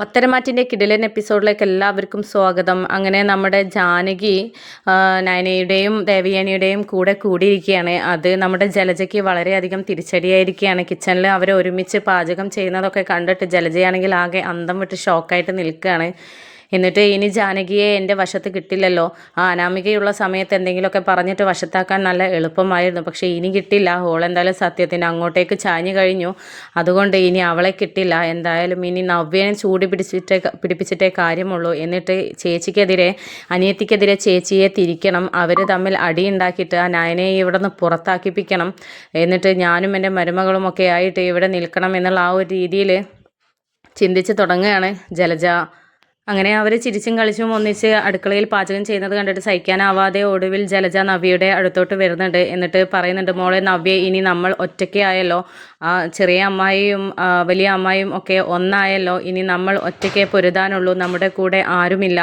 പത്തരമാറ്റിന്റെ കിടിലൻ എപ്പിസോഡിലേക്ക് എല്ലാവർക്കും സ്വാഗതം. അങ്ങനെ നമ്മുടെ ജാനകി നയനയുടെയും ദേവയാനിയുടെയും കൂടെ കൂടിയിരിക്കുകയാണ്. അത് നമ്മുടെ ജലജയ്ക്ക് വളരെയധികം തിരിച്ചടിയായിരിക്കുകയാണ്. കിച്ചണിൽ അവർ ഒരുമിച്ച് പാചകം ചെയ്യുന്നതൊക്കെ കണ്ടിട്ട് ജലജയാണെങ്കിൽ ആകെ അന്തം വിട്ട് ഷോക്കായിട്ട് നിൽക്കുകയാണ്. എന്നിട്ട് ഇനി ജാനകിയെ എന്റെ വശത്ത് കിട്ടില്ലല്ലോ. ആ അനാമികയുള്ള സമയത്ത് എന്തെങ്കിലുമൊക്കെ പറഞ്ഞിട്ട് വശത്താക്കാൻ നല്ല എളുപ്പമായിരുന്നു. പക്ഷേ ഇനി കിട്ടില്ല. ഹോൾ എന്തായാലും സത്യത്തിന് അങ്ങോട്ടേക്ക് ചാഞ്ഞു കഴിഞ്ഞു. അതുകൊണ്ട് ഇനി അവളെ കിട്ടില്ല. എന്തായാലും ഇനി നവ്യനെ ചൂടി പിടിച്ചിട്ടേ പിടിപ്പിച്ചിട്ടേ കാര്യമുള്ളൂ. എന്നിട്ട് ചേച്ചിക്കെതിരെ അനിയത്തിക്കെതിരെ ചേച്ചിയെ തിരിക്കണം. അവർ തമ്മിൽ അടിയുണ്ടാക്കിയിട്ട് ആ നയനെ ഇവിടെ നിന്ന് പുറത്താക്കിപ്പിക്കണം. എന്നിട്ട് ഞാനും എന്റെ മരുമകളും ഒക്കെ ആയിട്ട് ഇവിടെ നിൽക്കണം എന്നുള്ള ആ ഒരു രീതിയിൽ ചിന്തിച്ച് തുടങ്ങുകയാണ് ജലജ. അങ്ങനെ അവർ ചിരിച്ചും കളിച്ചും ഒന്നിച്ച് അടുക്കളയിൽ പാചകം ചെയ്യുന്നത് കണ്ടിട്ട് സഹിക്കാനാവാതെ ഒടുവിൽ ജലജ നവ്യയുടെ അടുത്തോട്ട് വരുന്നുണ്ട്. എന്നിട്ട് പറയുന്നുണ്ട് മോളെ നവ്യ ഇനി നമ്മൾ ഒറ്റയ്ക്കായല്ലോ. ആ ചെറിയ അമ്മായിയും വലിയ അമ്മായിയും ഒക്കെ ഒന്നായല്ലോ. ഇനി നമ്മൾ ഒറ്റയ്ക്കേ പൊരുതാനുള്ളൂ. നമ്മുടെ കൂടെ ആരുമില്ല.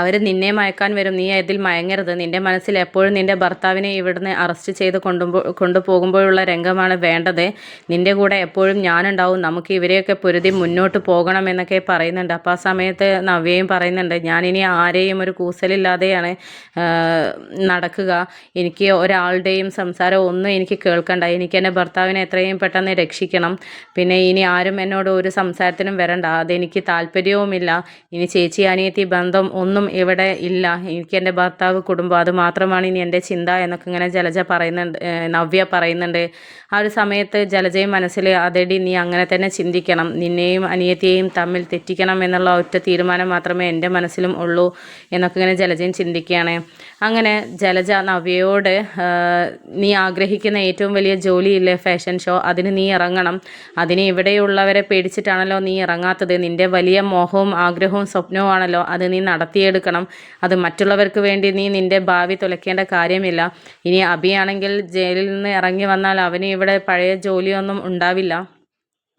അവർ നിന്നെ മയക്കാൻ വരും. നീ അതിൽ മയങ്ങരുത്. നിന്റെ മനസ്സിൽ എപ്പോഴും നിന്റെ ഭർത്താവിനെ ഇവിടുന്ന് അറസ്റ്റ് ചെയ്ത് കൊണ്ടുപോ കൊണ്ടുപോകുമ്പോഴുള്ള രംഗമാണ് വേണ്ടത്. നിന്റെ കൂടെ എപ്പോഴും ഞാനുണ്ടാവും. നമുക്ക് ഇവരെയൊക്കെ പൊരുതി മുന്നോട്ട് പോകണം എന്നൊക്കെ പറയുന്നുണ്ട്. അപ്പോൾ ആ സമയത്ത് നവ്യയും പറയുന്നുണ്ട് ഞാനിനി ആരെയും ഒരു കൂസലില്ലാതെയാണ് നടക്കുക. എനിക്ക് ഒരാളുടെയും സംസാരം ഒന്നും എനിക്ക് കേൾക്കണ്ട. എനിക്ക് എന്റെ ഭർത്താവിനെ എത്രയും പെട്ടെന്ന് രക്ഷിക്കണം. പിന്നെ ഇനി ആരും എന്നോട് ഒരു സംസാരത്തിനും വരണ്ട. അതെനിക്ക് താല്പര്യവുമില്ല. ഇനി ചേച്ചി അനിയത്തി ബന്ധം ഒന്നും ഇവിടെ ഇല്ല. എനിക്ക് എന്റെ ഭർത്താവ് കുടുംബം. അത് മാത്രമാണ് ഇനി എന്റെ ചിന്ത എന്നൊക്കെ ഇങ്ങനെ ജലജ പറയുന്നുണ്ട് നവ്യ പറയുന്നുണ്ട്. ആ ഒരു സമയത്ത് ജലജയും മനസ്സിൽ അതെടി നീ അങ്ങനെ തന്നെ ചിന്തിക്കണം. നിന്നെയും അനിയത്തിയെയും തമ്മിൽ തെറ്റിക്കണം എന്നുള്ള ഒറ്റ തീരുമാനം മാത്രമേ എന്റെ മനസ്സിലും ഉള്ളൂ എന്നൊക്കെ ഇങ്ങനെ ജലജയും ചിന്തിക്കുകയാണ്. അങ്ങനെ ജലജ നവ്യയോട് നീ ആഗ്രഹിക്കുന്ന ഏറ്റവും വലിയ ജോലിയില്ലേ? Fashion show. അതിന് നീ ഇറങ്ങണം. അതിന് ഇവിടെയുള്ളവരെ പേടിച്ചിട്ടാണല്ലോ നീ ഇറങ്ങാത്തത്. നിന്റെ വലിയ മോഹവും ആഗ്രഹവും സ്വപ്നവും ആണല്ലോ അത് നീ നടത്തിയെടുക്കണം അത് മറ്റുള്ളവർക്ക് വേണ്ടി നീ നിന്റെ ഭാവി തുലയ്ക്കേണ്ട കാര്യമില്ല. ഇനി അഭിയാണെങ്കിൽ ജയിലിൽ നിന്ന് ഇറങ്ങി വന്നാൽ അവന് ഇവിടെ പഴയ ജോലിയൊന്നും ഉണ്ടാവില്ല.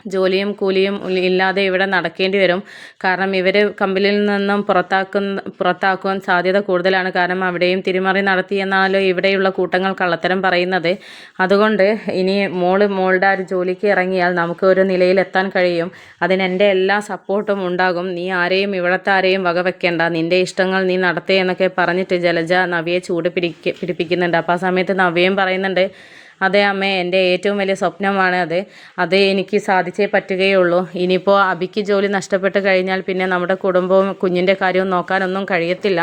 ജോലിയും കൂലിയും ഇല്ലാതെ ഇവിടെ നടക്കേണ്ടി വരും. കാരണം ഇവർ കമ്പനിയിൽ നിന്നും പുറത്താക്കുന്ന പുറത്താക്കുവാൻ സാധ്യത കൂടുതലാണ്. കാരണം അവിടെയും തിരിമറി നടത്തി എന്നാലോ ഇവിടെയുള്ള കൂട്ടങ്ങൾ കള്ളത്തരം പറയുന്നത്. അതുകൊണ്ട് ഇനി മോൾ മോളുടെ ഒരു ജോലിക്ക് ഇറങ്ങിയാൽ നമുക്ക് ഒരു നിലയിലെത്താൻ കഴിയും. അതിന് എന്റെ എല്ലാ സപ്പോർട്ടും ഉണ്ടാകും. നീ ആരെയും ഇവിടുത്തെ ആരെയും വകവെക്കേണ്ട. നിന്റെ ഇഷ്ടങ്ങൾ നീ നടത്തേ എന്നൊക്കെ പറഞ്ഞിട്ട് ജലജ നവിയെ ചൂട് പിടിക്ക പിടിപ്പിക്കുന്നുണ്ട്. അപ്പോൾ ആ സമയത്ത് നവ്യയും പറയുന്നുണ്ട് അതെ അമ്മേ എന്റെ ഏറ്റവും വലിയ സ്വപ്നമാണ് അത്. അത് എനിക്ക് സാധിച്ചേ പറ്റുകയുള്ളൂ. ഇനിയിപ്പോൾ അബിക്ക് ജോലി നഷ്ടപ്പെട്ട് കഴിഞ്ഞാൽ പിന്നെ നമ്മുടെ കുടുംബവും കുഞ്ഞിന്റെ കാര്യവും നോക്കാനൊന്നും കഴിയത്തില്ല.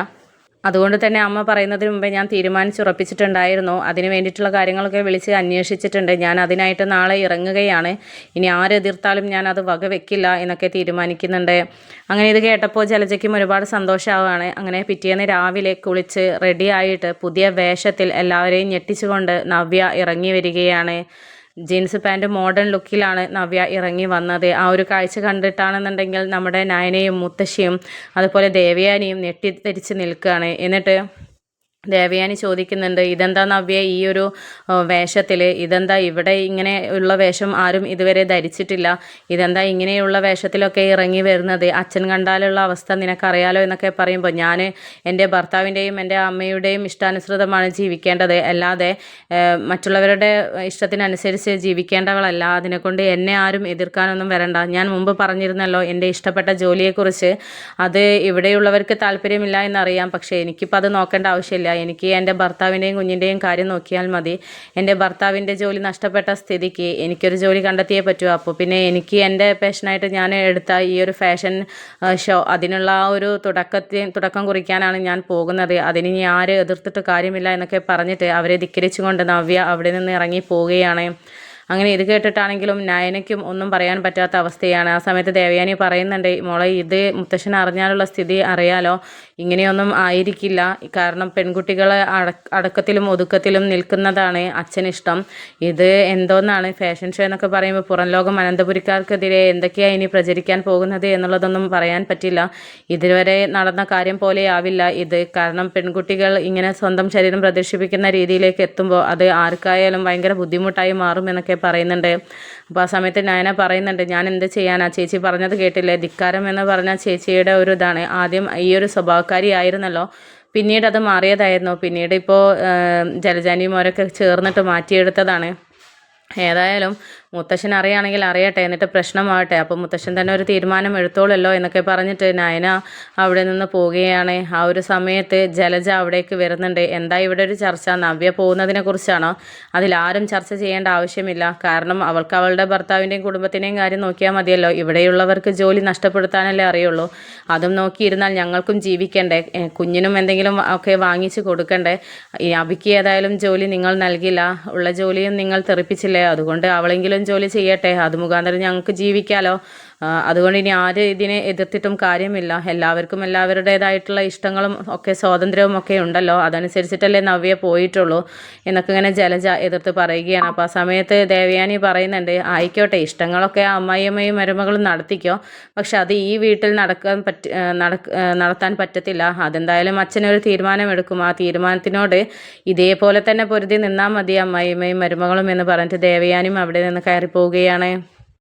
അതുകൊണ്ട് തന്നെ അമ്മ പറയുന്നതിന് മുമ്പേ ഞാൻ തീരുമാനിച്ചുറപ്പിച്ചിട്ടുണ്ടായിരുന്നു. അതിന് വേണ്ടിയിട്ടുള്ള കാര്യങ്ങളൊക്കെ വിളിച്ച് അന്വേഷിച്ചിട്ടുണ്ട്. ഞാൻ അതിനായിട്ട് നാളെ ഇറങ്ങുകയാണ്. ഇനി ആരെതിർത്താലും ഞാൻ അത് വകവെക്കില്ല എന്നൊക്കെ തീരുമാനിക്കുന്നുണ്ട്. അങ്ങനെ ഇത് കേട്ടപ്പോൾ ജലജയ്ക്കും ഒരുപാട് സന്തോഷമാവുകയാണ് അങ്ങനെ പിറ്റേന്ന് രാവിലെ കുളിച്ച് റെഡിയായിട്ട് പുതിയ വേഷത്തിൽ എല്ലാവരെയും ഞെട്ടിച്ചുകൊണ്ട് നവ്യ ഇറങ്ങി വരികയാണ്. ജീൻസ് പാന്റ് മോഡേൺ ലുക്കിലാണ് നവ്യ ഇറങ്ങി വന്നത്. ആ ഒരു കാഴ്ച കണ്ടിട്ടാണെന്നുണ്ടെങ്കിൽ നമ്മുടെ നയനയും മുത്തശ്ശിയും അതുപോലെ ദേവയാനിയും ഞെട്ടിത്തെരിച്ച് നിൽക്കുകയാണ്. എന്നിട്ട് ദേവയാനി ചോദിക്കുന്നുണ്ട് ഇതെന്താ നവ്യ ഈ ഒരു വേഷത്തിൽ ഇതെന്താ ഇവിടെ ഇങ്ങനെ ഉള്ള വേഷം ആരും ഇതുവരെ ധരിച്ചിട്ടില്ല. ഇതെന്താ ഇങ്ങനെയുള്ള വേഷത്തിലൊക്കെ ഇറങ്ങി വരുന്നത്? അച്ഛൻ കണ്ടാലുള്ള അവസ്ഥ നിനക്കറിയാലോ? എന്നൊക്കെ പറയുമ്പോൾ ഞാൻ എന്റെ ഭർത്താവിന്റെയും എന്റെ അമ്മയുടെയും ഇഷ്ടാനുസൃതമാണ് ജീവിക്കേണ്ടത്. അല്ലാതെ മറ്റുള്ളവരുടെ ഇഷ്ടത്തിനനുസരിച്ച് ജീവിക്കേണ്ടവളല്ല. അതിനെക്കൊണ്ട് എന്നെ ആരും എതിർക്കാനൊന്നും വരണ്ട. ഞാൻ മുമ്പ് പറഞ്ഞിരുന്നല്ലോ എന്റെ ഇഷ്ടപ്പെട്ട ജോലിയെക്കുറിച്ച്. അത് ഇവിടെയുള്ളവർക്ക് താല്പര്യമില്ല എന്നറിയാം. പക്ഷേ എനിക്കിപ്പോൾ അത് നോക്കേണ്ട ആവശ്യമില്ല. എനിക്ക് എന്റെ ഭർത്താവിന്റെയും കുഞ്ഞിന്റെയും കാര്യം നോക്കിയാൽ മതി. എന്റെ ഭർത്താവിന്റെ ജോലി നഷ്ടപ്പെട്ട സ്ഥിതിക്ക് എനിക്കൊരു ജോലി കണ്ടെത്തിയേ പറ്റൂ. അപ്പോൾ പിന്നെ എനിക്ക് എന്റെ പാഷനായിട്ട് ഞാൻ എടുത്ത ഈ ഒരു ഫാഷൻ ഷോ അതിനുള്ള ആ ഒരു തുടക്കത്തിൽ തുടക്കം കുറിക്കാനാണ് ഞാൻ പോകുന്നത്. അതിന് ഇനി ആര് എതിർത്തിട്ട് കാര്യമില്ല എന്നൊക്കെ പറഞ്ഞിട്ട് അവരെ ധിക്കരിച്ചുകൊണ്ട് നവ്യ അവിടെ നിന്ന് ഇറങ്ങി പോവുകയാണ്. അങ്ങനെ ഇത് കേട്ടിട്ടാണെങ്കിലും നയനയ്ക്കും ഒന്നും പറയാൻ പറ്റാത്ത അവസ്ഥയാണ്. ആ സമയത്ത് ദേവയാനി പറയുന്നുണ്ട് മോളെ ഇത് മുത്തശ്ശൻ അറിഞ്ഞാലുള്ള സ്ഥിതി അറിയാലോ. ഇങ്ങനെയൊന്നും ആയിരിക്കില്ല. കാരണം പെൺകുട്ടികളെ അടക്കത്തിലും ഒതുക്കത്തിലും നിൽക്കുന്നതാണ് അച്ഛനിഷ്ടം. ഇത് എന്തോന്നാണ്? ഫാഷൻ ഷോ എന്നൊക്കെ പറയുമ്പോൾ പുറം ലോകം അനന്തപുരിക്കാർക്കെതിരെ എന്തൊക്കെയാണ് ഇനി പ്രചരിക്കാൻ പോകുന്നത് എന്നുള്ളതൊന്നും പറയാൻ പറ്റില്ല. ഇതുവരെ നടന്ന കാര്യം പോലെ ആവില്ല ഇത്. കാരണം പെൺകുട്ടികൾ ഇങ്ങനെ സ്വന്തം ശരീരം പ്രദർശിപ്പിക്കുന്ന രീതിയിലേക്ക് എത്തുമ്പോൾ അത് ആർക്കായാലും ഭയങ്കര ബുദ്ധിമുട്ടായി മാറും എന്നൊക്കെ പറയുന്നുണ്ട്. അപ്പോൾ ആ സമയത്ത് നയന പറയുന്നുണ്ട് ഞാൻ എന്ത് ചെയ്യാനാ? ചേച്ചി പറഞ്ഞത് കേട്ടില്ലേ? ധിക്കാരം എന്ന് പറഞ്ഞാൽ ചേച്ചിയുടെ ഒരു ഇതാണ്. ആദ്യം ഈ ഒരു സ്വഭാവക്കാരി ആയിരുന്നല്ലോ. പിന്നീട് അത് മാറിയതായിരുന്നു. പിന്നീട് ഇപ്പോൾ ജലജാനിയും അവരൊക്കെ ചേർന്നിട്ട് മാറ്റിയെടുത്തതാണ്. ഏതായാലും മുത്തശ്ശൻ അറിയാണെങ്കിൽ അറിയട്ടെ എന്നിട്ട് പ്രശ്നമാവട്ടെ. അപ്പോൾ മുത്തശ്ശൻ തന്നെ ഒരു തീരുമാനം എടുത്തോളല്ലോ എന്നൊക്കെ പറഞ്ഞിട്ട് നയന അവിടെ നിന്ന് പോവുകയാണ്. ആ ഒരു സമയത്ത് ജലജ അവിടേക്ക് വരുന്നുണ്ട്. എന്താ ഇവിടെ ഒരു ചർച്ച? നവ്യ പോകുന്നതിനെ കുറിച്ചാണോ? അതിലാരും ചർച്ച ചെയ്യേണ്ട ആവശ്യമില്ല. കാരണം അവൾക്ക് അവളുടെ ഭർത്താവിന്റെയും കുടുംബത്തിന്റെയും കാര്യം നോക്കിയാൽ മതിയല്ലോ. ഇവിടെയുള്ളവർക്ക് ജോലി നഷ്ടപ്പെടുത്താനല്ലേ അറിയുള്ളൂ. അതും നോക്കിയിരുന്നാൽ ഞങ്ങൾക്കും ജീവിക്കണ്ടേ. കുഞ്ഞിനും എന്തെങ്കിലും ഒക്കെ വാങ്ങിച്ച് കൊടുക്കണ്ടേ? അബിക്ക് ഏതായാലും ജോലി നിങ്ങൾ നൽകില്ല. ഉള്ള ജോലിയും നിങ്ങൾ തെറിപ്പിച്ചില്ലേ? അതുകൊണ്ട് അവളെങ്കിലും ജോലി ചെയ്യട്ടെ? അത് മുഖാന്തരം ഞങ്ങൾക്ക് ജീവിക്കാലോ. അതുകൊണ്ട് ഇനി ആര് ഇതിനെ എതിർത്തിട്ടും കാര്യമില്ല. എല്ലാവർക്കും എല്ലാവരുടേതായിട്ടുള്ള ഇഷ്ടങ്ങളും ഒക്കെ സ്വാതന്ത്ര്യവും ഒക്കെ ഉണ്ടല്ലോ. അതനുസരിച്ചിട്ടല്ലേ നവ്യ പോയിട്ടുള്ളൂ എന്നൊക്കെ ഇങ്ങനെ ജലജ എതിർത്ത് പറയുകയാണ്. അപ്പോൾ ആ സമയത്ത് ദേവയാനി പറയുന്നുണ്ട് ആയിക്കോട്ടെ ഇഷ്ടങ്ങളൊക്കെ അമ്മായിയമ്മയും മരുമകളും നടത്തിക്കോ. പക്ഷെ അത് ഈ വീട്ടിൽ നടക്കാൻ പറ്റ നടത്താൻ പറ്റത്തില്ല. അതെന്തായാലും അച്ഛനൊരു തീരുമാനം എടുക്കും ആ തീരുമാനത്തിനോട് ഇതേപോലെ തന്നെ പൊരുതി നിന്നാൽ മതി അമ്മായിയമ്മയും മരുമകളും എന്ന് പറഞ്ഞിട്ട് ദേവയാനിയും അവിടെ നിന്ന് കയറി പോവുകയാണ്